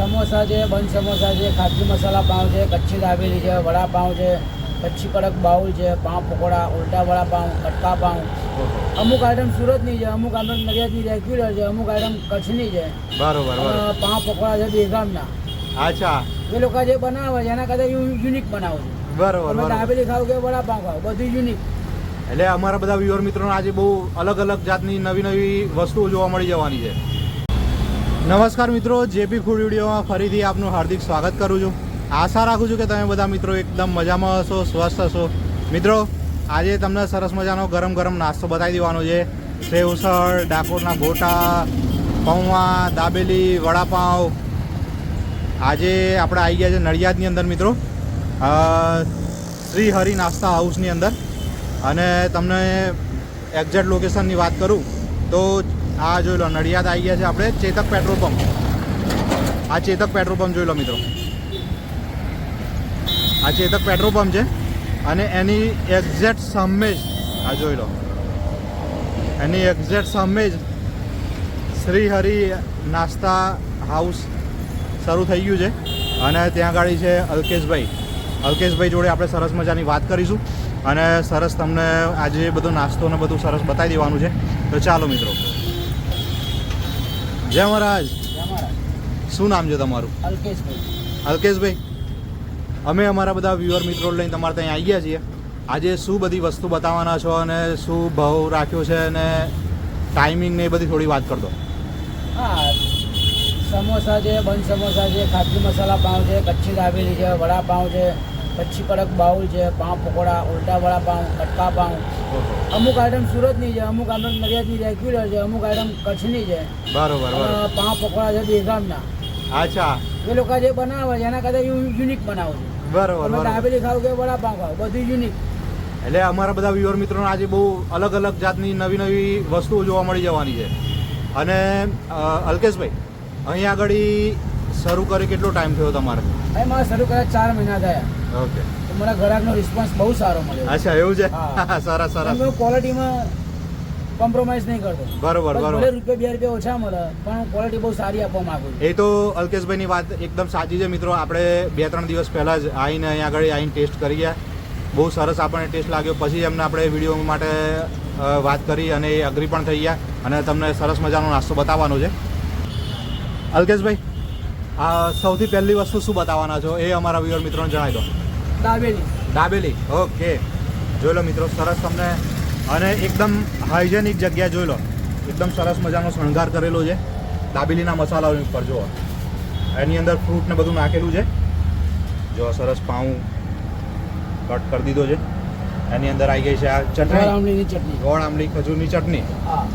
સમોસા છે બંધ સમોસા છે ખાસી મસાલા પાઉં છે કચ્છી દાબેલી છે વડાપાઉં છે કચ્છી કડક બાઉલ છે પાઉં પકોડા ઉલટા વડાપાઉં કટકા પાઉં. અમુક આઈટમ સુરતની છે અમુક આઈટમ નડિયાદની રેગ્યુલર છે અમુક આઈટમ કચ્છની છે. બરોબર પાઉં પકોડા છે બેગામના. અચ્છા. એ લોકો જે બનાવે છે એના કરતાં યુનિક બનાવું છે. બરોબર દાબેલી ખાવ કે વડાપાઉં ખાવ બધું યુનિક. એટલે અમારા બધા વ્યુઅર મિત્રોને આજે બહુ અલગ અલગ જાતની નવી નવી વસ્તુઓ જોવા મળી જવાની છે. નમસ્કાર મિત્રો, જેપી ફૂડ વિડીયોમાં ફરીથી આપનું હાર્દિક સ્વાગત કરું છું. આશા રાખું છું કે તમે બધા મિત્રો એકદમ મજામાં હશો, સ્વસ્થ હશો. મિત્રો, આજે તમને સરસ મજાનો ગરમ ગરમ નાસ્તો બતાવી દેવાનો છે. સેવ ઉસળ, ડાકોરના ગોટા, પૌવા, દાબેલી વડાપાઉં આજે આપણે આવી ગયા છે નડિયાદની અંદર મિત્રો. શ્રી હરિ નાસ્તા હાઉસની અંદર. અને તમને એક્ઝેક્ટ લોકેશનની વાત કરું, તો આ જોઈ લો, નડિયાદ આવી ગયા છે આપણે, ચેતક પેટ્રોલ પંપ. આ ચેતક પેટ્રોલ પંપ જોઈ લો મિત્રો. આ ચેતક પેટ્રોલ પંપ છે અને એની એક્ઝેક્ટ સામે જ આ જોઈ લો. એની એક્ઝેક્ટ સામે જ શ્રી હરિ નાસ્તા હાઉસ શરૂ થઈ ગયું છે અને ત્યાં ગાડી છે અલ્કેશભાઈ. અલ્કેશભાઈ જોડે આપણે સરસ મજાની વાત કરીશું અને સરસ તમને આજે બધો નાસ્તો ને બધું સરસ બતાવી દેવાનું છે. તો ચાલો મિત્રો. જય મહારાજ. શું નામ છે તમારું? અલ્કેશભાઈ. અમે અમારા બધા વ્યુઅર મિત્રો લઈને તમારે ત્યાં આવી ગયા છીએ. આજે શું બધી વસ્તુ બતાવવાના છો અને શું ભાવ રાખ્યો છે અને ટાઈમિંગ ને એ બધી થોડી વાત કરતો હા, સમોસા છે, બંધ સમોસા છે ખાખી મસાલા પાઉં છે, કચ્છી દાબેલી છે વડાપાઉં છે કચ્છી કડક બાઉલ છે પાઉં પકોડા ઉલટા પાઉં કટકા પાઉં. અમુક આઈટમ સુરતની છે અમુક આઈટમ નડિયાદની રેગ્યુલર છે અમુક આઈટમ કચ્છની છે. બરોબર પાઉં પકોડા છે બેગામના અચ્છા. એ લોકો જે બનાવે છે એના હું યુનિક બનાવું છે. બરોબર દાબેલી ખાવ કે વડાપાઉં ખાવ બધું યુનિક એટલે અમારા બધા વ્યુઅર મિત્રોને આજે બહુ અલગ અલગ જાતની નવી નવી વસ્તુઓ જોવા મળી જવાની છે. અને અલ્કેશભાઈ અહીંયા આગળ શરૂ કરી કેટલો ટાઈમ થયો તમારે? મારે શરૂ કર્યા ચાર મહિના થયા. ઓકે તો મને ગ્રાહકનો રિસ્પોન્સ બહુ સારો મળ્યો. અચ્છા એવું છે? હા. સરસ સરસ. હું ક્વોલિટીમાં કોમ્પ્રોમાઇઝ નહીં કરતો. બરોબર બરોબર. રૂપિયા બે રૂપિયા ઓછા મળે પણ ક્વોલિટી બહુ સારી આપવા માંગુ એ તો અલ્કેશભાઈની વાત એકદમ સાચી છે મિત્રો. આપણે બે ત્રણ દિવસ પહેલાં જ આવીને અહીંયા આગળ આવીને ટેસ્ટ કરી ગયા. બહુ સરસ આપણને ટેસ્ટ લાગ્યો. પછી એમને આપણે વીડિયો માટે વાત કરી અને એ અગ્રી પણ થઈ ગયા. અને તમને સરસ મજાનો નાસ્તો બતાવવાનો છે. અલ્કેશભાઈ? આ સૌથી પહેલી વસ્તુ શું બતાવવાના છો એ અમારા વ્યુઅર મિત્રોને જણાવી દો. દાબેલી. દાબેલી. ઓકે. જોઈ લો મિત્રો સરસ તમને. અને એકદમ હાઇજેનિક જગ્યા જોઈ લો. એકદમ સરસ મજાનો શણગાર કરેલો છે. દાબેલીના મસાલાઓની ઉપર જુઓ. એની અંદર ફ્રૂટ ને બધું નાખેલું છે. જો સરસ પાઉં કટ કરી દીધો છે. એની અંદર આવી ગઈ છે આ ચટણી. આમલીની ચટણી. ગોળ આમલી ખજૂરની ચટણી. હા.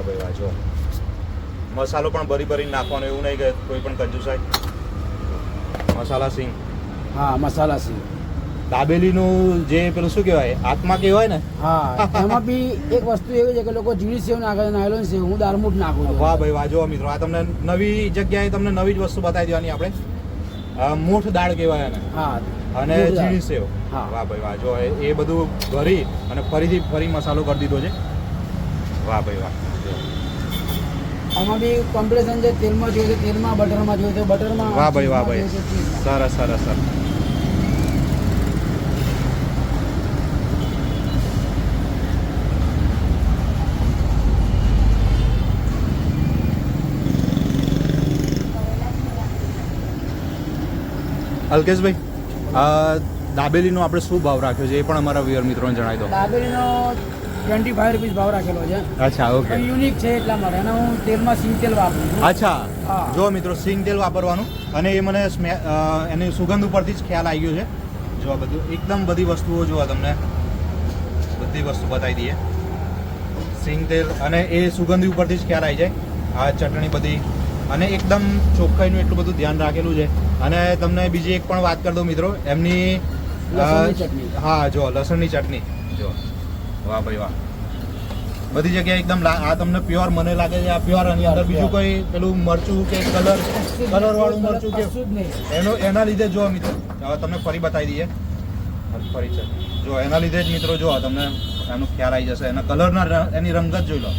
ભાઈ વાંચો મસાલો પણ ભરી ભરીને નાખવાનો એવું નહીં કે કોઈ પણ કંજુસાઈ મસાલા સિંગ. હા મસાલા સિંગ. દાબેલીનું જે પેલું શું કહેવાય આત્મા કહેવાય ને? હા એમાં બી એક વસ્તુ એવી છે કે લોકો ઝીણી સેવ નાખે છે નાયલોન સેવ. હું દારમૂઠ નાખું છું. વાહ ભાઈ વાહ જો મિત્રો આ તમને નવી જગ્યાએ તમને નવી જ વસ્તુ બતાવી દેવાની આપણે. મૂઠ દાળ કહેવાય એને. હા અને મૂઠ સેવ. હા. વાહ ભાઈ વાહ જો એ- બધું ભરી અને ફરીથી ફરી મસાલો કરી દીધો છે. વાહ ભાઈ વાહ. આમાં બી કોમ્પિટિશન છે તેલમાં જોઈએ છે તેલમાં બટરમાં જોઈએ છે બટરમાં વાહ ભાઈ વાહ ભાઈ. સરસ સરસ સરસ. અલ્કેશભાઈ આ દાબેલીનો આપણે શું ભાવ રાખ્યો છે એ પણ અમારા વ્યુઅર મિત્રોને જણાવી દો. દાબેલીનો ટ્વેન્ટી ફાઈવ રૂપીસ ભાવ રાખેલો છે. અચ્છા ઓકે યુનિક છે એટલા માટે. અને હું તેલમાં સિંગ તેલ વાપરું અચ્છા. જો મિત્રો સિંગ તેલ વાપરવાનું. અને એ મને એની સુગંધ ઉપરથી જ ખ્યાલ આવી ગયો છે. જો આ બધું એકદમ બધી વસ્તુઓ જો તમને બધી વસ્તુ બતાવી દઈએ. સિંગ તેલ અને એ સુગંધી ઉપરથી જ ખ્યાલ આવી જાય. આ ચટણી બધી. અને એકદમ ચોખ્ખાઈનું એટલું બધું ધ્યાન રાખેલું છે. અને તમને બીજી એક પણ વાત કરી દઉં મિત્રો. એમની. હા જો લસણની ચટણી. જો. વાહ ભાઈ વાહ. બધી જગ્યાએ એકદમ આ તમને પ્યોર મને લાગે છે આ પ્યોર અને અંદર બીજું કોઈ પેલું મરચું કે કલર કલર વાળું મરચું કે એનો એના લીધે જો મિત્રો હવે તમને ફરી બતાવી દઈએ. ફરી છે. જો એના લીધે જ મિત્રો જો તમને એનો ખ્યાલ આવી જશે. એના કલરના એની રંગત જોઈ લો.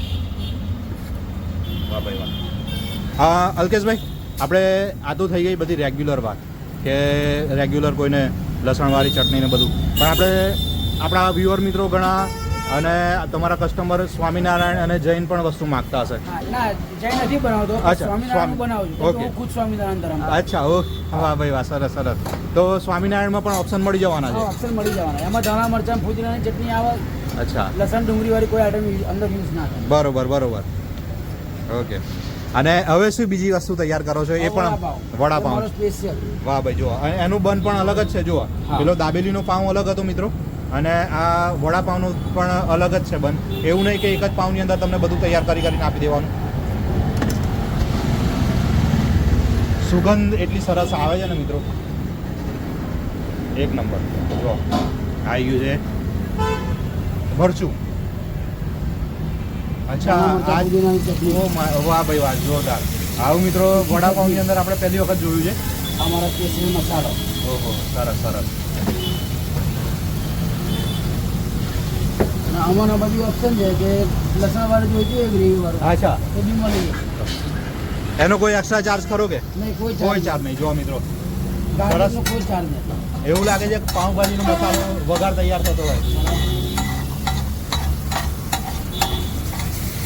વાહ ભાઈ વાહ. હા અલ્કેશભાઈ આપણે આ તો થઈ ગઈ બધી રેગ્યુલર વાત કે રેગ્યુલર કોઈને લસણવાળી ચટણી ને બધું. પણ આપણે આપણા વ્યુઅર મિત્રો ઘણા અને તમારા કસ્ટમર સ્વામિનારાયણ અને જૈન પણ વસ્તુ માગતા હશે. ના જૈન નથી બનાવતો. અચ્છા, સ્વામિનારાયણ બનાવું ઓકે. ખુદ સ્વામિનારાયણ ધર્મ અચ્છા ઓ વાહ ભાઈ વાહ સરસ સરસ. તો સ્વામિનારાયણમાં પણ ઓપ્શન મળી જવાના છે? ઓપ્શન મળી જવાના. એમાં ધાણા મરચાં ફુદીનાની ચટણી આવે. અચ્છા. લસણ ડુંગળી વાળી કોઈ આઈટમ અંદર યુઝ ના થાય. બરોબર બરોબર. ઓકે. અને હવે શું બીજી વસ્તુ તૈયાર કરો છો? એ પણ વડાપાઉં સ્પેશિયલ વાહ ભાઈ જુઓ. એનું બન પણ અલગ જ છે જુઓ. પેલો દાબેલીનો પાઉં અલગ હતો મિત્રો. અને આ વડાપાઉંનું પણ અલગ જ છે બન એવું નહીં કે એક જ પાઉંની અંદર તમને બધું તૈયાર કરી કરીને આપી દેવાનું. સુગંધ એટલી સરસ આવે છે ને મિત્રો. એક નંબર. જો આવી ગયું છે. ભરચું અચ્છા વાહ ભાઈ વાહ જોરદાર. આવું મિત્રો વડાપાઉંની અંદર આપણે પહેલી વખત જોયું છે. અમારા કેસરી મસાલો. ઓહો સરસ સરસ. આમાંના બધી ઓપ્શન છે કે લસણ વાળું જોઈતું હોય ગ્રેવી વાળું અચ્છા. તો બી મળી જાય. એનો કોઈ એક્સ્ટ્રા ચાર્જ ખરો કે? નહીં કોઈ કોઈ ચાર્જ નહીં. જો મિત્રો. સરસ. કોઈ ચાર્જ નહીં. એવું લાગે છે કે પાઉંભાજીનો મસાલો વઘાર તૈયાર થતો હોય.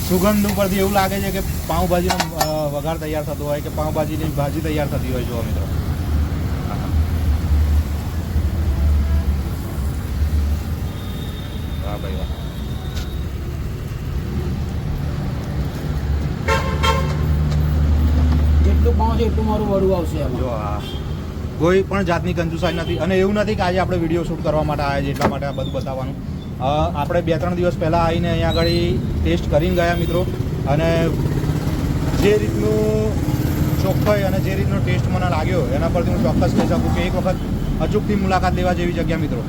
સુગંધ ઉપરથી એવું લાગે છે કે પાઉંભાજીનો વઘાર તૈયાર થતો હોય કે પાઉંભાજીની ભાજી તૈયાર થતી હોય જો મિત્રો આહા. વાહ ભાઈ વાહ જેટલું પાઉં મારું વડું આવશે એમાં. જો આ કોઈ પણ જાતની કંજુસાઈ નથી. અને એવું નથી કે આજે આપણે વીડિયો શૂટ કરવા માટે આવ્યા છે એટલા માટે આ બધું બતાવવાનું. આપણે બે ત્રણ દિવસ પહેલાં આવીને અહીંયા આગળ ટેસ્ટ કરીને ગયા મિત્રો. અને જે રીતનું ચોખ્ખાઈ અને જે રીતનો ટેસ્ટ મને લાગ્યો, એના પરથી હું ચોક્કસ કહી શકું કે એક વખત અચૂકથી મુલાકાત લેવા જેવી જગ્યા મિત્રો.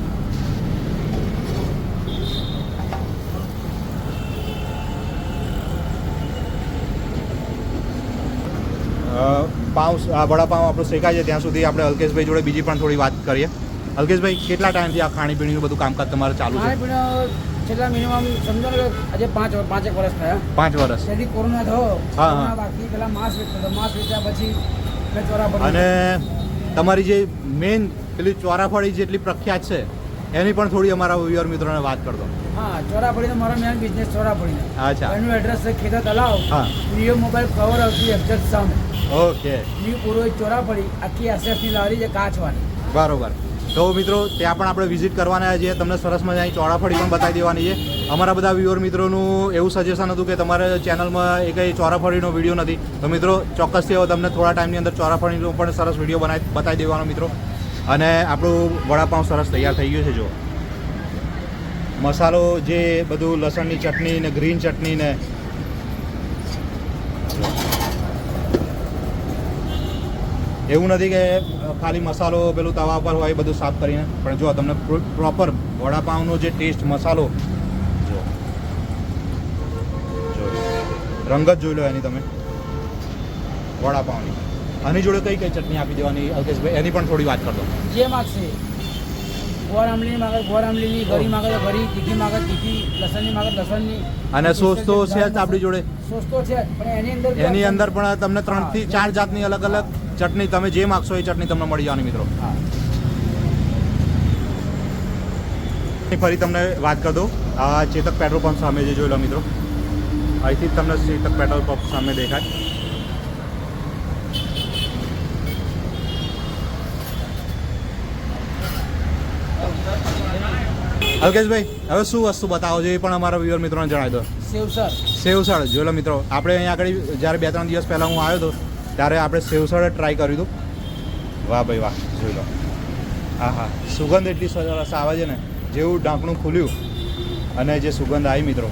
પાઉં વડાપાઉં આપણું શેકાય છે ત્યાં સુધી આપણે અલ્કેશભાઈ જોડે બીજી પણ થોડી વાત કરીએ. અલ્કેશભાઈ કેટલા ટાઈમથી આ ખાણીપીણીનું બધું કામકાજ તમારે ચાલુ છે? છેલ્લા મિનિમમ સમજો ને આજે પાંચ પાંચેક વર્ષ થયા. પાંચ વર્ષ. તેથી કોરોના થયો હા. હા. બાકી પેલા માસ વેચતો માસ વેચ્યા પછી અને તમારી જે મેઇન પેલી ચોરાફળી જેટલી પ્રખ્યાત છે એની પણ થોડી અમારા વ્યુઅર મિત્રોને વાત કરતો. હા ચોરાફળી પડીને મારો મેન બિઝનેસ ચોરા અચ્છા. એનું એડ્રેસ છે ખેતર તલાવ હા. ન્યુ મોબાઈલ કવર આવતી એક્ઝેક્ટ સામે. ઓકે. ન્યુ પુરોહિત ચોરા પડી આખી એસએસની લારી છે કાચવાની. બરોબર. તો મિત્રો ત્યાં પણ આપણે વિઝિટ કરવાના છીએ. તમને સરસ મજાની ચોરાફળી પણ બતાવી દેવાની છે. અમારા બધા વ્યુઅર મિત્રોનું એવું સજેશન હતું કે તમારે ચેનલમાં એ કંઈ ચોરાફળીનો વીડિયો નથી. તો મિત્રો ચોક્કસથી હવે તમને થોડા ટાઈમની અંદર ચોરાફળીનો પણ સરસ વીડિયો બનાવી બતાવી દેવાનો મિત્રો. અને આપણું વડાપાઉં સરસ તૈયાર થઈ ગયું છે જો મસાલો જે બધું લસણની ચટણી ને ગ્રીન ચટણી ને એવું નથી કે ખાલી મસાલો, પેલું તવા પર હોય બધું સાફ કરીને, પણ જો તમને પ્રોપર વડાપાઉંનો જે ટેસ્ટ મસાલો જો જ જોઈ લો એની તમે. વડાપાઉંની. આની જોડે કઈ કઈ ચટણી આપી દેવાની અલ્કેશભાઈ? એની પણ થોડી વાત કરતો જે માગશે. ગોળ આમલીની માગે ગોળ આમલીની ગરી માગે તો ગરી તીખી માગે તીખી લસણની માગે લસણની. અને સોસ તો છે જ આપણી જોડે. સોસ તો છે પણ એની અંદર એની અંદર પણ તમને ત્રણથી ચાર જાતની અલગ અલગ ચટણી તમે જે માગશો એ ચટણી તમને મળી જવાની મિત્રો. ફરી તમને વાત કરી દઉં. આ ચેતક પેટ્રોલ પંપ સામે જે જોઈ લો મિત્રો. અહીંથી તમને ચેતક પેટ્રોલ પંપ સામે દેખાય. અલ્કેશભાઈ હવે શું વસ્તુ બતાવો છો એ પણ અમારા વ્યુઅર મિત્રોને જણાવી દો. સેવસર સેવસળ જોયેલો લો મિત્રો આપણે અહીંયા આગળ જ્યારે બે ત્રણ દિવસ પહેલાં હું આવ્યો હતો ત્યારે આપણે સેવસળ ટ્રાય કર્યું હતું. વાહ ભાઈ વાહ જોઈ લો. હા હા સુગંધ એટલી સરસ આવે છે ને જેવું ઢાંકણું ખુલ્યું અને જે સુગંધ આવી મિત્રો.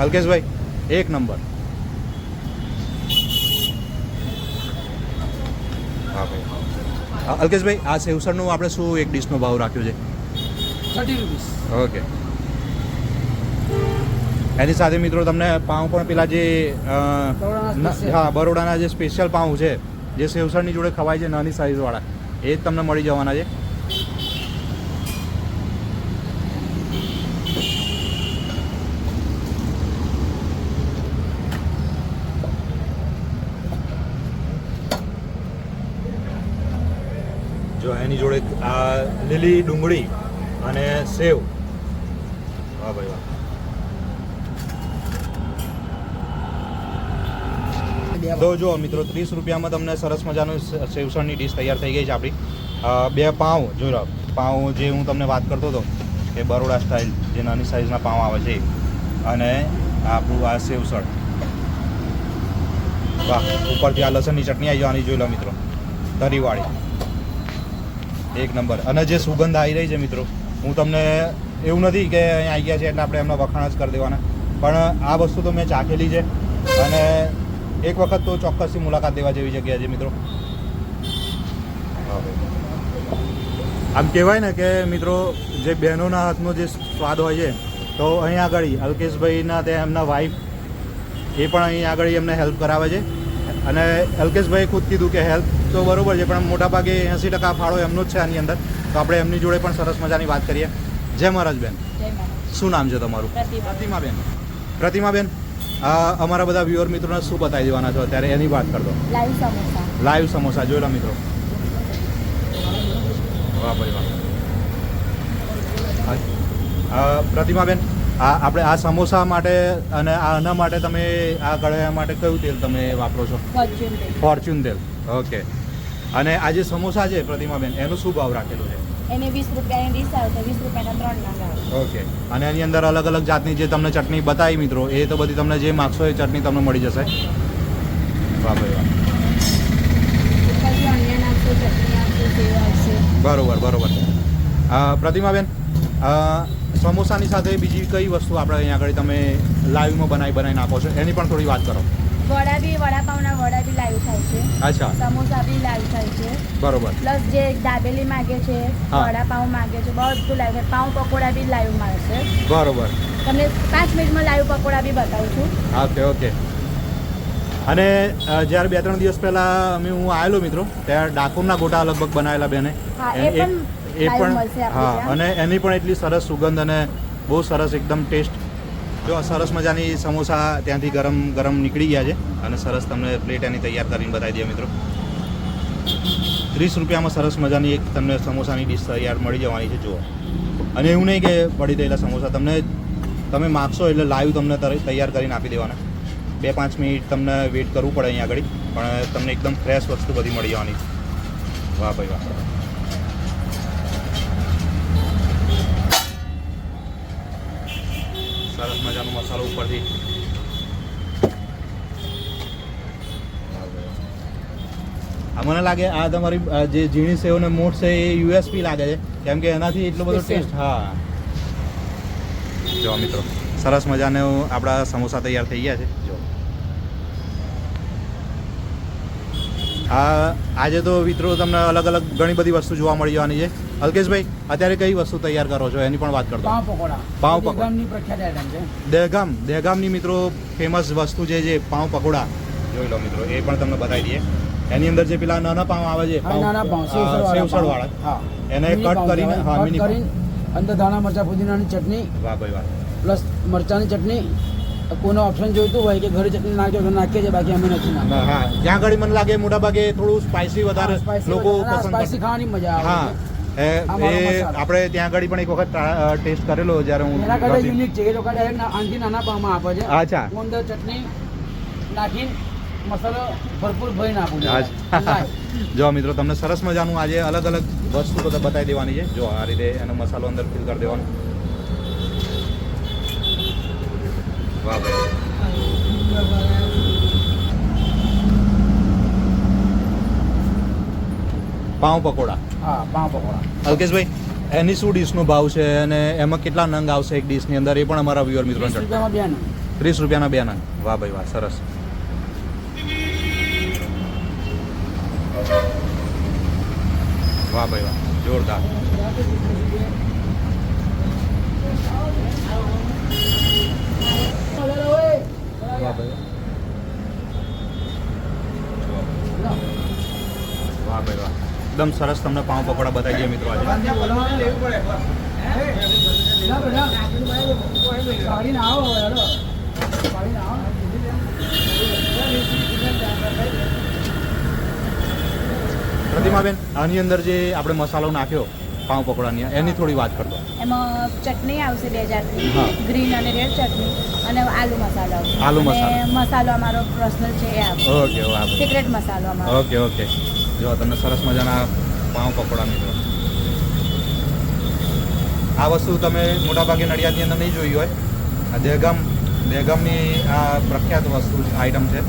અલ્કેશભાઈ એક નંબર. હા ભાઈ અલ્કેશભાઈ આ સેવસળનું આપણે શું એક ડીશનો ભાવ રાખ્યો છે? Thirty rupees okay. એની સાથે મિત્રો તમને પાઉં પણ પેલા જે હા બરોડાના જે સ્પેશિયલ પાઉં છે જે સેવસરની જોડે ખવાય છે નાની સાઇઝવાળા એ જ તમને મળી જવાના છે. જો એની જોડે આ લીલી ડુંગળી અને સેવ વાહ ભાઈ તો જો મિત્રો ત્રીસ રૂપિયામાં તમને સરસ મજાનું સેવસણની ડીશ તૈયાર થઈ ગઈ છે આપણી. બે પાઉં જોઈ લો, પાઉં જે હું તમને વાત કરતો હતો કે બરોડા સ્ટાઇલ જે નાની સાઇઝના પાઉં આવે છે અને આપણું આ સેવસણ. વાહ ઉપરથી આ લસણની ચટણી આવી જવાની જોઈ લો મિત્રો. તરીવાળી એક નંબર. અને જે સુગંધ આવી રહી છે મિત્રો હું તમને એવું નથી કે અહીંયા આવી ગયા છે એટલે આપણે એમના વખાણ જ કરી દેવાના. પણ આ વસ્તુ તો મેં ચાખેલી છે અને એક વખત તો ચોક્કસથી મુલાકાત દેવા જેવી જગ્યા છે મિત્રો. આમ કહેવાય ને કે મિત્રો, જે બહેનોના હાથનો જે સ્વાદ હોય છે, તો અહીં આગળ અલ્કેશભાઈના ત્યાં એમના વાઈફ એ પણ અહીં આગળ એમને હેલ્પ કરાવે છે. અને અલ્કેશભાઈ ખુદ કીધું કે હેલ્પ તો બરાબર છે, પણ મોટાભાગે એંસી ટકા ફાળો એમનો જ છે આની અંદર. તો આપણે એમની જોડે પણ સરસ મજાની વાત કરીએ. જય મહારાજબેન બેન. શું નામ છે તમારું? પ્રતિમાબેન. પ્રતિમાબેન આ અમારા બધા વ્યુઅર મિત્રોને શું બતાવી દેવાના છો અત્યારે? એની વાત કરતો લાઈવ સમોસા. લાઈવ સમોસા જોઈ લો મિત્રો. વાહ ભાઈ વાહ. પ્રતિમાબેન આ આપણે આ સમોસા માટે અને આના માટે તમે આ ગળ્યા માટે કયું તેલ તમે વાપરો છો? ફોર્ચ્યુન તેલ. ઓકે. અને આ જે સમોસા છે પ્રતિમાબેન એનું શું ભાવ રાખેલું એને વીસ રૂપિયાની ડીશ આવશે વીસ રૂપિયાના ત્રણ આવે. ઓકે. અને એની અંદર અલગ અલગ જાતની જે તમને ચટણી બતાવી મિત્રો એ તો બધી તમને જે માગશો એ ચટણી તમને મળી જશે. વાહ ભાઈ વાહ. બરોબર બરોબર. પ્રતિમાબેન સમોસાની સાથે બીજી કઈ વસ્તુ આપણે અહીંયા આગળ તમે લાઈવમાં બનાવી બનાવીને આપો છો? એની પણ થોડી વાત કરો. વડા બી વડાપાવના વડા બી લાઈવ થાય છે. અચ્છા. સમોસા બી લાઈવ થાય છે. બરોબર. પ્લસ જે દાબેલી માગે છે વડાપાવ માગે છે બધું લાઈવ છે પાઉં પકોડા બી લાઈવ મળશે બરોબર. તમને પાંચ મિનિટમાં લાઈવ પકોડા બી બતાવું છું. Okay okay. અને જ્યારે બે ત્રણ દિવસ પહેલા અમે હું આવેલો મિત્રો ત્યારે ડાકોરના ગોટા લગભગ બનાવેલા બેને. એ પણ હા અને એની પણ એટલી સરસ સુગંધ અને બહુ સરસ એકદમ ટેસ્ટ જો સરસ મજાની સમોસા ત્યાંથી ગરમ ગરમ નીકળી ગયા છે અને સરસ તમને પ્લેટ એની તૈયાર કરીને બતાવી દઈએ મિત્રો. ત્રીસ રૂપિયામાં સરસ મજાની એક તમને સમોસાની ડીશ તૈયાર મળી જવાની છે, જુઓ. અને એવું નહીં કે પડી ગયેલા સમોસા તમને તમે માગશો એટલે લાઈવ તમને તૈયાર કરીને આપી દેવાના. બે પાંચ મિનિટ તમને વેઇટ કરવું પડે અહીંયા આગળ. પણ તમને એકદમ ફ્રેશ વસ્તુ બધી મળી જવાની. વાહ ભાઈ વાહ. સરસ મજાનો મસાલો ઉપરથી. મને લાગે આ તમારી જે ઝીણી સેવ ને મોટ છે એ યુએસપી લાગે છે. કેમ કે એનાથી એટલો બધો ટેસ્ટ હા. જો મિત્રો સરસ મજાને આપણા સમોસા તૈયાર થઈ ગયા છે. જો. આ આજે તો મિત્રો તમને અલગ અલગ ઘણી બધી વસ્તુ જોવા મળી જવાની છે. અલ્કેશભાઈ અત્યારે કઈ વસ્તુ તૈયાર કરો છો? એની પણ વાત કરતો. પાવ પકોડા. પાવ પકોડા. પ્રખ્યાત આઈટમ છે. દહેગામ દહેગામની મિત્રો ફેમસ વસ્તુ જે છે પાઉં પકોડા. જોઈ લો મિત્રો એ પણ તમને બતાવી દઈએ. એની અંદર જે પેલા નાના પાઉં આવે છે હા નાના પાવ સેવસળ વાળા હા. એને કટ કરીને, હા, મિની કરીને અંદર ધાણા મરચા પુદીનાની ચટણી વાહ ભાઈ વાહ. પ્લસ મરચાની ચટણી. કોનો ઓપ્શન જોઈતું હોય કે ઘરે ચટણી નાખ્યો તો નાખીએ છે બાકી અમે નથી નાખતા. હા જ્યાં ઘડી મને લાગે મોટા ભાગે થોડું સ્પાઇસી વધારે લોકો સ્પાઇસી ખાવાની મજા હા આવે. મારો એ આપણે ત્યાં આગળ પણ એક વખત ટેસ્ટ કરેલો જ્યારે હું એના કરતા યુનિક છે એ લોકો ડાયરેક્ટ નાના પાવમાં આપે છે. અચ્છા. અંદર ચટણી નાખીને મસાલો ભરપૂર ભરી આપું જો મિત્રો તમને સરસ મજાનું આજે અલગ અલગ વસ્તુ બધા બતાવી દેવાની છે. જો આ રીતે એનો મસાલો અંદર ફિલ કરી દેવાનો. વાહ પાઉં પકોડા. હા પાવ પકોડા. અલ્કેશભાઈ એની શું ડીશનો ભાવ છે અને એમાં કેટલા નંગ આવશે એક ડીશની અંદર? એ પણ અમારા વ્યુઅર મિત્રો. ત્રીસ રૂપિયાના બે નંગ. વાહ ભાઈ વાહ સરસ. વાહ ભાઈ વાહ જોરદાર. વાહ ભાઈ વાહ ભાઈ વાહ. એકદમ સરસ તમને પાઉં પકોડા બતાવી દઈએ મિત્રો આજે ના બેટા. કાઢીને આવો હવે, હેલો. કાઢીને આવો. પ્રતિમા હેમાબેન આની અંદર જે આપણે મસાલો નાખ્યો પાઉં પકોડાની એની થોડી વાત કરતો એમાં ચટણી આવશે બે જાતની ગ્રીન અને રેડ ચટણી અને આલુ મસાલો આલુ મસાલો. મસાલો અમારો પર્સનલ છે ઓકે સિક્રેટ મસાલો અમારો ઓકે ઓકે જો તમને સરસ મજાના પાઉં પકોડા મિત્રો. આ વસ્તુ તમે મોટાભાગે નડિયાદની અંદર નહીં જોઈ હોય. આ દહેગામ દહેગામની આ પ્રખ્યાત વસ્તુ આઈટમ છે.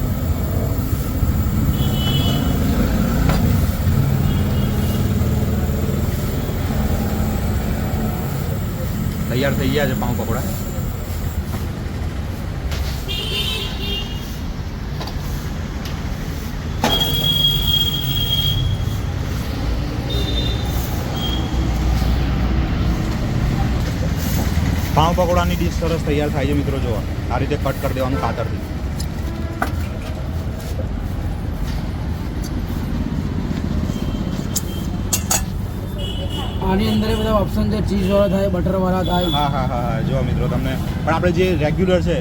તૈયાર થઈ ગયા છે પાઉં પકોડા. પાઉં પકોડાની ડીશ સરસ તૈયાર થાય છે મિત્રો જોવા આ રીતે કટ કરી દેવાનું કાતરથી આની અંદર બધા ઓપ્શન છે ચીઝ વાળા થાય બટર વાળા થાય. હા હા હા હા જો મિત્રો તમને. પણ આપણે જે રેગ્યુલર છે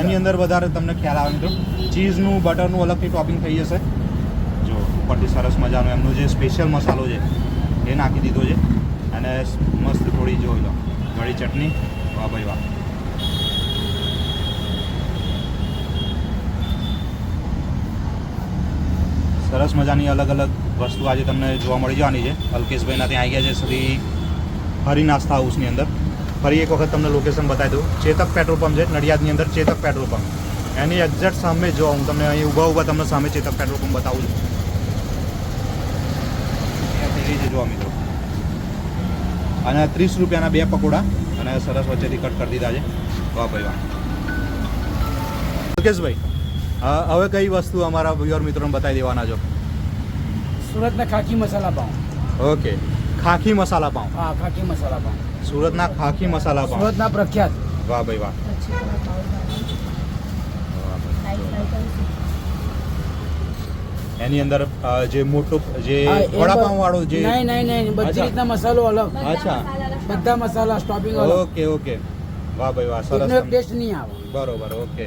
એની અંદર વધારે તમને ખ્યાલ આવે મિત્રો. ચીઝનું બટરનું અલગથી ટોપિંગ થઈ જશે. જો ઉપરથી સરસ મજાનો એમનો જે સ્પેશિયલ મસાલો છે એ નાખી દીધો છે. અને મસ્ત થોડી જોઈ લો ઘણી ચટણી. વાહ ભાઈ સરસ મજાની અલગ અલગ વસ્તુ આજે તમને જોવા મળી જવાની છે. અલ્કેશભાઈના ત્યાં આવી ગયા છે શ્રી હરી નાસ્તા હાઉસની અંદર. ફરી એક વખત તમને લોકેશન બતાવી દઉં. ચેતક પેટ્રોલ પંપ છે, નડિયાદની અંદર ચેતક પેટ્રોલ પંપ એની એક્ઝેક્ટ સામે જો હું તમને અહીં ઊભા ઊભા તમને સામે ચેતક પેટ્રોલ પંપ બતાવું છે. જોવા મિત્રો. અને ત્રીસ રૂપિયાના બે પકોડા. અને સરસ વચ્ચેથી કટ કરી દીધા છે. વાહ ભાઈ વાહ. મુકેશભાઈ હવે કઈ વસ્તુ અમારા વ્યુઅર મિત્રોને બતાવી દેવાના છો? સુરતના ખાખી મસાલા પાઉં. ઓકે. ખાખી મસાલા પાઉં. હા ખાખી મસાલા પાઉં. સુરતના ખાખી મસાલા પાઉં. સુરતના પ્રખ્યાત. વાહ ભાઈ વાહ. એની અંદર જે મોટું જે વડાપાઉં વાળો જે નહીં નહીં નહીં બધી રીતના મસાલો અલગ. અચ્છા. બધા મસાલા સ્ટોપિંગ ઓકે ઓકે. વાહ ભાઈ વાહ સરસ. ટેસ્ટ નહીં આવે. બરોબર ઓકે.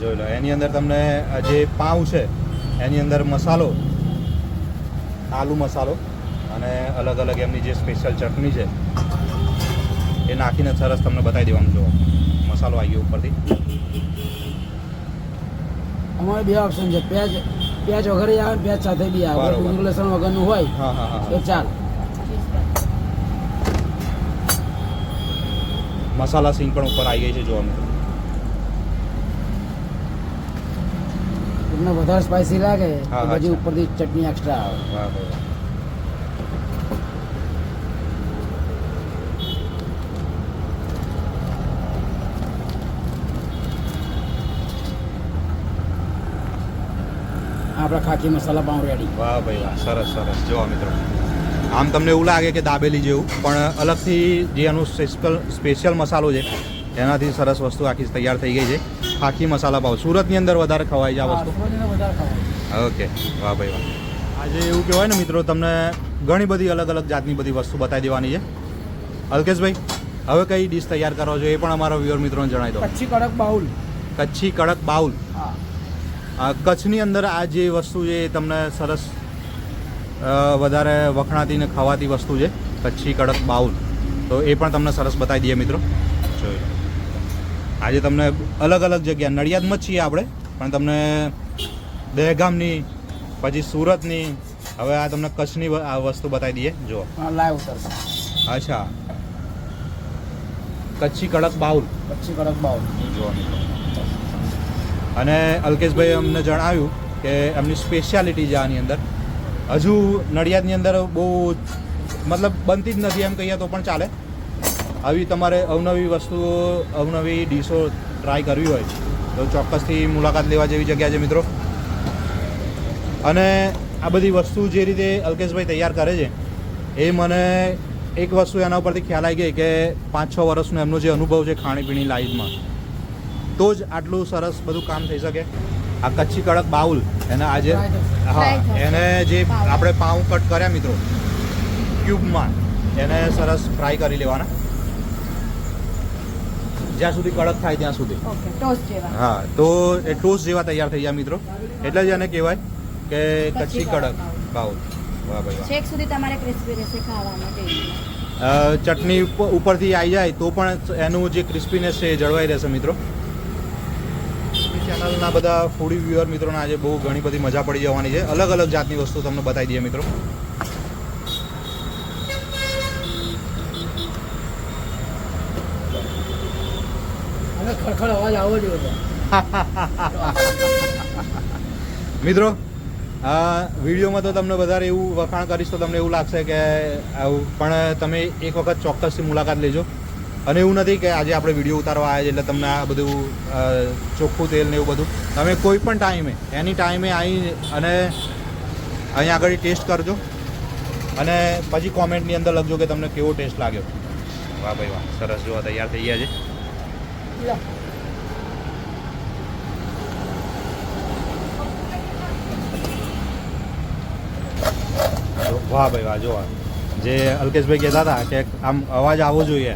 જોઈ લો એની અંદર તમને જે પાઉં છે એની અંદર મસાલો આલુ મસાલો અને અલગ અલગ એમની જે સ્પેશિયલ ચટણી છે એ નાખીને સરસ તમને બતાવી દેવાનું જો મસાલો આવી ગયો ઉપરથી. અમારે બે ઓપ્શન છે. પ્યાજ પ્યાજ વગર આવે પ્યાજ સાથે બી આવે. લસણ વગરનું હોય હા હા હા. એ ચાલ. મસાલા સિંગ પણ ઉપર આવી ગઈ છે જોવાનું. તમને વધારે સ્પાઇસી લાગે તો પછી ઉપરથી ચટણી એક્સ્ટ્રા આવે. વાહ ભાઈ. આપણા ખાખી મસાલા પાઉં રેડી વાહ ભાઈ વાહ. સરસ સરસ. જોવા મિત્રો. આમ તમને એવું લાગે કે દાબેલી જેવું પણ અલગથી જે એનું સ્પેશિયલ સ્પેશિયલ મસાલો છે એનાથી સરસ વસ્તુ આખી તૈયાર થઈ ગઈ છે. ખાખી મસાલા પાવ. સુરતની અંદર વધારે ખવાય છે આ વસ્તુ? ઓકે. વાહ ભાઈ વાહ. આજે એવું કહેવાય ને મિત્રો તમને ઘણી બધી અલગ અલગ જાતની બધી વસ્તુ બતાવી દેવાની છે. અલ્કેશભાઈ હવે કઈ ડીશ તૈયાર કરો છો એ પણ અમારા વ્યુઅર મિત્રોને જણાવી દો. કચ્છી કડક બાઉલ. કચ્છી કડક બાઉલ. કચ્છની અંદર આ જે વસ્તુ છે એ તમને સરસ વધારે વખણાતી ને ખાવાતી વસ્તુ છે કચ્છી કડક બાઉલ. તો એ પણ તમને સરસ બતાવી દઈએ મિત્રો. જોઈ આજે તમને અલગ અલગ જગ્યા નડિયાદમાં જ છીએ આપણે પણ તમને દહેગામની પછી સુરતની હવે આ તમને કચ્છની આ વસ્તુ બતાવી દઈએ. જો લાઈવ સર અચ્છા. કચ્છી કડક બાઉલ. કચ્છી કડક બાઉલ. જોવા અને અલ્કેશભાઈ અમને જણાવ્યું કે એમની સ્પેશિયાલિટી છે આની અંદર. હજુ નડિયાદની અંદર બહુ મતલબ બનતી જ નથી એમ કહીએ તો પણ ચાલે. આવી તમારે અવનવી વસ્તુઓ, અવનવી ડીશો ટ્રાય કરવી હોય. તો ચોક્કસથી મુલાકાત લેવા જેવી જગ્યા છે મિત્રો. અને આ બધી વસ્તુ જે રીતે અલ્કેશભાઈ તૈયાર કરે છે, એ મને એક વસ્તુ એના ઉપરથી ખ્યાલ આવી ગઈ કે પાંચ છ વર્ષનો એમનો જે અનુભવ છે ખાણીપીણી લાઈફમાં તો જ આટલું સરસ બધું કામ થઈ શકે. આ કચ્છી કડક બાઉલ એને આજે હા એને જે આપણે પાઉં કટ કર્યા મિત્રો ક્યુબમાં એને સરસ ફ્રાય કરી લેવાના. જ્યાં સુધી કડક થાય ત્યાં સુધી. હા તો એ ટોસ્ટ જેવા તૈયાર થઈ ગયા મિત્રો. એટલે જ એને કહેવાય કે કચ્છી કડક બાઉલ. વાહ ભાઈ છેક સુધી તમારે ક્રિસ્પી રહેશે ખાવામાં ટેસ્ટમાં ચટણી ઉપ- ઉપરથી આવી જાય તો પણ એનું જે ક્રિસ્પીનેસ છે એ જળવાઈ રહેશે મિત્રો. ચેનલના બધા ફૂડી વ્યુઅર મિત્રોને આજે બહુ ઘણી બધી મજા પડી જવાની છે. અલગ અલગ જાતની વસ્તુ તમને બતાવી દઈએ મિત્રો. ખડખડ અવાજ આવવો જોઈએ મિત્રો આ વિડીયોમાં તો તમને વધારે એવું વખાણ કરીશ તો તમને એવું લાગશે કે આવું પણ તમે એક વખત ચોક્કસથી મુલાકાત લેજો. અને એવું નથી કે આજે આપણે વીડિયો ઉતારવા આવ્યા છે એટલે તમને આ બધું ચોખ્ખું તેલ ને એવું બધું. તમે કોઈ પણ ટાઈમે એની ટાઈમે આવી અને અહીંયા આગળ ટેસ્ટ કરજો. અને પછી કોમેન્ટની અંદર લખજો કે તમને કેવો ટેસ્ટ લાગ્યો. વાહ ભાઈ વાહ સરસ જોવા તૈયાર થઈ ગયા છે. જો- વાહ ભાઈ વાહ જોવા. જે અલ્કેશભાઈ કહેતા હતા કે આમ અવાજ આવવો જોઈએ.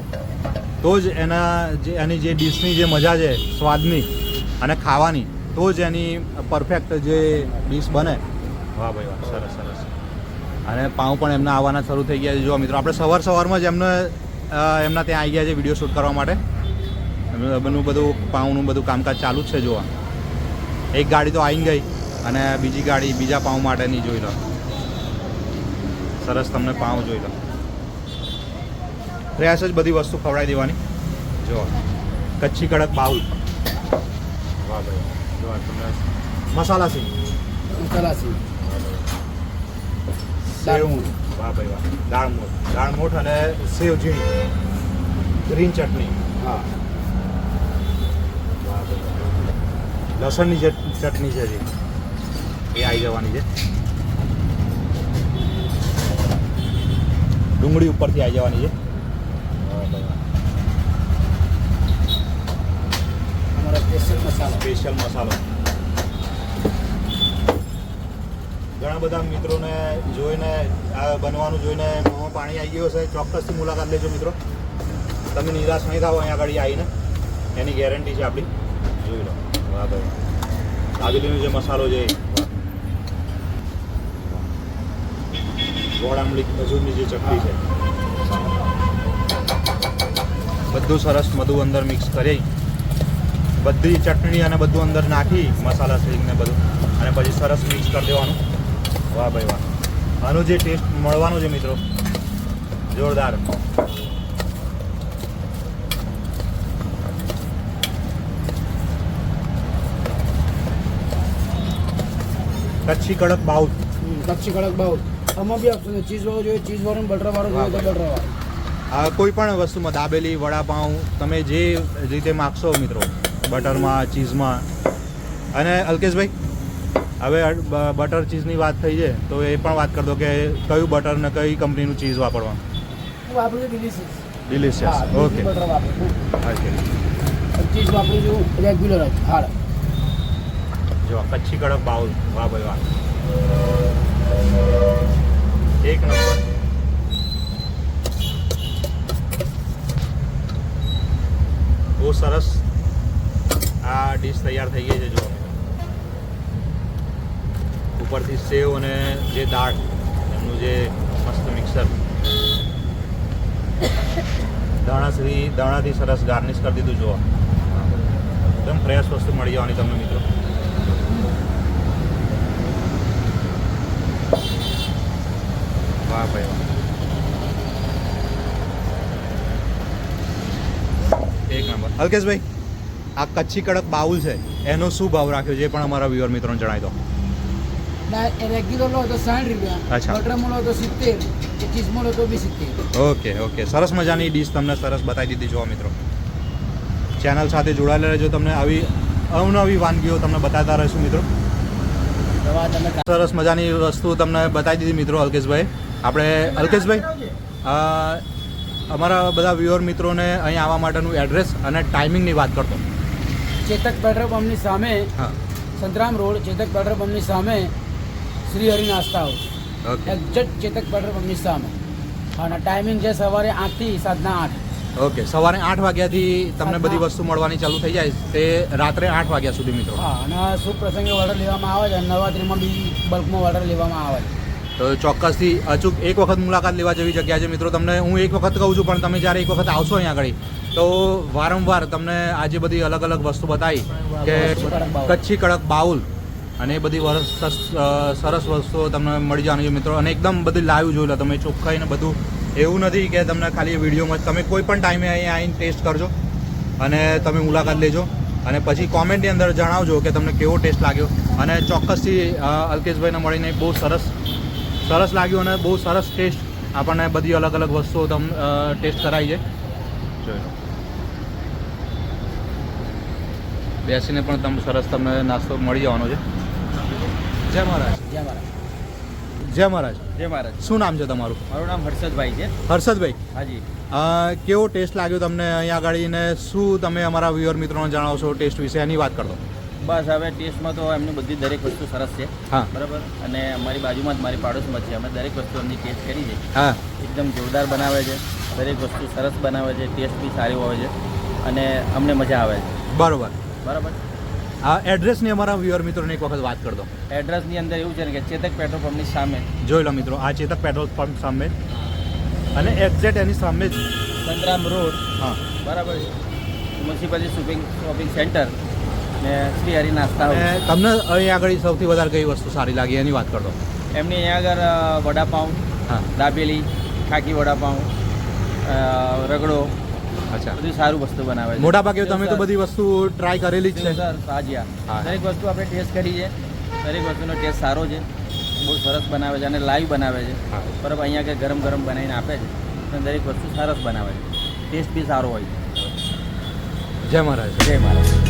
તો જ એના જે એની જે ડીશની જે મજા છે સ્વાદની અને ખાવાની તો જ એની પરફેક્ટ જે ડીશ બને. વાહ ભાઈ વાહ સરસ સરસ. અને પાઉં પણ એમના આવવાના શરૂ થઈ ગયા છે. જો મિત્રો આપણે સવાર સવારમાં જ એમને એમના ત્યાં આવી ગયા છે વીડિયો શૂટ કરવા માટે. એમનું બધું પાઉંનું બધું કામકાજ ચાલુ જ છે જોવા. એક ગાડી તો આવી ગઈ અને બીજી ગાડી બીજા પાઉં માટેની જોઈ લો. સરસ તમને પાઉં જોઈ લો. પ્રયાસ જ બધી વસ્તુ ખવડાવી દેવાની. જો કચ્છી કડક બાઉલ. વાહ ભાઈ જો મસાલા સિંહ મસાલા સિંગ. સેવ. વાહ ભાઈ વાહ. દાળ મોઠ. દાળ મોઠ અને સેવ ઝીણી. ગ્રીન ચટણી. હા. ભાઈ લસણની જે ચટણી છે જે એ આવી જવાની છે. ડુંગળી ઉપરથી આવી જવાની છે વાહ ભાઈ વાહ. અમારો સ્પેશિયલ મસાલો ઘણા બધા મિત્રોને જોઈને, આ બનવાનું જોઈને મોંમાં પાણી આવી ગયું હશે. ચોક્કસથી મુલાકાત લેજો મિત્રો. તમે નિરાશ નહીં થાવ અહીંયા આગળ આવીને. એની ગેરંટી છે આપણી. જોઈ લો. વાહ ભાઈ. દાબેલીનો જે મસાલો છે. ગોળ આંબલી, ખજૂરની જે ચકલી છે. બધું સરસ મધુ અંદર મિક્સ કરી. બધી ચટણી અને બધું અંદર નાખી મસાલા સ્વિંગને બધું. અને પછી સરસ મિક્સ કરી દેવાનું. વાહ ભાઈ વાહ. આનો જે ટેસ્ટ મળવાનો છે મિત્રો જોરદાર. કચ્છી કડક બાઉલ. કચ્છી કડક બાઉલ. આમાં બી ઓપ્શન છે ચીઝ વાળો જોઈએ ચીઝ વાળો બટર વાળો જોઈએ તો બટર વાળો. કોઈ પણ વસ્તુમાં દાબેલી વડાપાઉં તમે જે રીતે માગશો મિત્રો બટરમાં ચીઝમાં. અને અલ્કેશભાઈ હવે બટર ચીઝની વાત થઈ છે તો એ પણ વાત કરી દો કે કયું બટર ને કઈ કંપનીનું ચીઝ વાપરવાનું? Delicious delicious okay okay cheese વાપરું છું રેગ્યુલર જ હાડ જો કચ્છી કડક બાઉલ. વાહ ભાઈ વાહ. એક નંબર. બહુ સરસ આ ડીશ તૈયાર થઈ ગઈ છે જો ઉપરથી સેવ અને જે દાળ, એમનું જે મસ્ત મિક્સર. દાણાથી દાણાથી સરસ ગાર્નિશ કરી દીધું, જુઓ. એકદમ ફ્રેશ વસ્તુ મળી જવાની તમને, મિત્રો. વાહ ભાઈ, વાહ. એક નંબર. અલ્કેશભાઈ આ કચ્છી કડક બાઉલ છે એનો શું ભાવ રાખ્યો છે એ પણ અમારા વ્યુઅર મિત્રોને જણાવી દો. રેગ્યુલર લો તો સાઠ રૂપિયા અચ્છા. બટરમાં લો તો સિત્તેર કે લો તો બી સિત્તેર. Okay okay. સરસ મજાની ડીશ તમને સરસ બતાવી દીધી જોવા મિત્રો. ચેનલ સાથે જોડાયેલા રહેજો તમને આવી અવનવી વાનગીઓ તમને બતાવતા રહીશું મિત્રો. સરસ મજાની વસ્તુ તમને બતાવી દીધી મિત્રો અલ્કેશભાઈ. આપણે અલ્કેશભાઈ અમારા બધા વ્યુઅર મિત્રોને અહીં આવવા માટેનું એડ્રેસ અને ટાઈમિંગની વાત કરતો. ચેતક પેટ્રોલ પંપની સામે સંતરામ રોડ ચેતક પેટ્રોલ પંપની સામે Shri Hari Nasta house okay. Exact Chetak petrol પંપની સામે. અને ટાઈમિંગ છે સવારે આઠથી સાંજના આઠ. ઓકે સવારે આઠ વાગ્યાથી તમને બધી વસ્તુ મળવાની ચાલુ થઈ જાય તે રાત્રે આઠ વાગ્યા સુધી મિત્રો. હા અને શુભ પ્રસંગે ઓર્ડર લેવામાં આવે છે નવરાત્રિમાં બી બલ્કમાં ઓર્ડર લેવામાં આવે છે. તો ચોક્કસથી અચૂક એક વખત મુલાકાત લેવા જેવી જગ્યા છે. મિત્રો, તમને હું એક વખત કહું છું, પણ તમે જ્યારે એક વખત આવશો અહીંયા આગળ, તો વારંવાર તમને આજે બધી અલગ અલગ વસ્તુ બતાવી કે કચ્છી કડક બાઉલ. અને એ બધી વરસ સરસ વસ્તુઓ તમને મળી જવાની છે, મિત્રો. અને એકદમ બધી લાઈવ જોઈ લો તમે ચોખ્ખાઈને બધું. એવું નથી કે તમને ખાલી વિડીયોમાં તમે કોઈ પણ ટાઈમે અહીંયા આવીને ટેસ્ટ કરજો અને તમે મુલાકાત લેજો. અને પછી કોમેન્ટની અંદર જણાવજો કે તમને કેવો ટેસ્ટ લાગ્યો. અને ચોક્કસથી અલ્કેશભાઈને મળીને બહુ સરસ સરસ લાગ્યું અને બહુ સરસ ટેસ્ટ આપણને બધી અલગ અલગ વસ્તુઓ તમ ટેસ્ટ કરાવી છે. જોઈ લો. બેસીને પણ તમને સરસ તમને નાસ્તો મળી જવાનો છે. જય મહારાજ જય મહારાજ. જય મહારાજ. જય મહારાજ. શું નામ છે તમારું? મારું નામ હર્ષદભાઈ છે. હર્ષદભાઈ. હાજી. કેવો ટેસ્ટ લાગ્યો તમને અહીંયા આગળ ને શું તમે અમારા વ્યુઅર મિત્રોને જણાવશો ટેસ્ટ વિશે? એની વાત કરતો. બસ હવે ટેસ્ટમાં તો એમની બધી દરેક વસ્તુ સરસ છે. હા. બરાબર? અને અમારી બાજુમાં જ મારી પાડોશમાં છે. અમે દરેક વસ્તુ એમની ટેસ્ટ કરી છે. હા. એકદમ જોરદાર બનાવે છે. દરેક વસ્તુ સરસ બનાવે છે. ટેસ્ટ બી સારી હોય છે. અને અમને મજા આવે છે. બરાબર. બરાબર? આ એડ્રેસની અમારા વ્યુઅર મિત્રોને એક વખત વાત કરી દો. એડ્રેસની અંદર એવું છે ને કે ચેતક પેટ્રોલ પંપની સામે. જોઈ લો મિત્રો આ ચેતક પેટ્રોલ પંપ સામે. અને એક્ઝેક્ટ એની સામે જ. સંતરામ રોડ. હા. બરાબર મ્યુનિસિપાલિટી શોપિંગ શોપિંગ સેન્ટર. ને શ્રી હરિ નાસ્તા તમને અહીં આગળ સૌથી વધારે કઈ વસ્તુ સારી લાગી એની વાત કરો. એમની અહીંયા આગળ વડાપાઉં હા. દાબેલી ખાકી વડાપાઉં રગડો અચ્છા. બધું સારું વસ્તુ બનાવે છે. મોટા ભાગે તમે તો બધી વસ્તુ ટ્રાય કરેલી જ છે. સર તાજિયા. દરેક વસ્તુ આપણે ટેસ્ટ કરી છે. દરેક વસ્તુનો ટેસ્ટ સારો છે. બહુ સરસ બનાવે છે અને લાઈવ બનાવે છે. બરાબર અહીંયા કે ગરમ ગરમ બનાવીને આપે છે. અને દરેક વસ્તુ સરસ બનાવે છે. ટેસ્ટ બી સારો હોય છે. જય મહારાજ. જય મહારાજ.